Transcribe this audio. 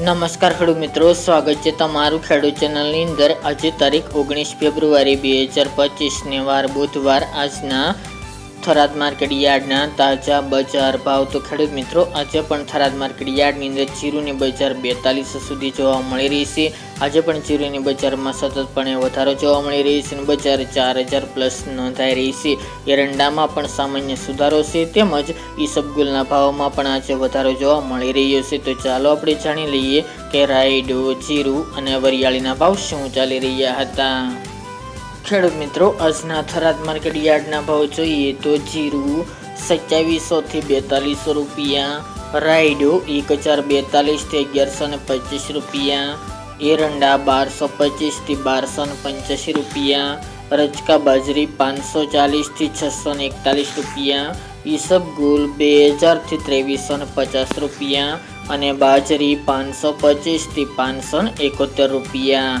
નમસ્કાર ખેડૂત મિત્રો, સ્વાગત છે તમારું ખેડૂત ચેનલની અંદર. આજે તારીખ ઓગણીસ ફેબ્રુઆરી બે હજાર પચીસને વાર બુધવાર આજના થરાદ માર્કેટ યાર્ડના તાજા બજાર ભાવ તો ખેડૂત મિત્રો, આજે પણ થરાદ માર્કેટ યાર્ડની અંદર જીરુની બજાર બેતાલીસ સુધી જોવા મળી રહી છે. આજે પણ જીરુની બજારમાં સતતપણે વધારો જોવા મળી રહી છે બજાર ચાર હજાર પ્લસ નોંધાઈ રહી છે. એરંડામાં પણ સામાન્ય સુધારો છે તેમજ ઈસબગુલના ભાવમાં પણ આજે વધારો જોવા મળી રહ્યો છે. તો ચાલો આપણે જાણી લઈએ કે રાયડો જીરું અને વરિયાળીના ભાવ શું ચાલી રહ્યા હતા. ખેડૂત મિત્રો, આજના થરાદ માર્કેટ યાર્ડના ભાવ જોઈએ તો જીરું સત્યાવીસોથી બેતાલીસો રૂપિયા, રાયડો એક હજાર બેતાલીસથી અગિયારસો ને પચીસ રૂપિયા, એરંડા બારસો પચીસથી બારસો ને પંચ્યાસી રૂપિયા, રજકા બાજરી પાંચસો ચાલીસથી છસો ને એકતાલીસ રૂપિયા ઈસબગુલ બે હજારથી ત્રેવીસો ને પચાસ રૂપિયા અને બાજરી પાંચસો પચીસથી પાંચસો ને એકોતેર રૂપિયા.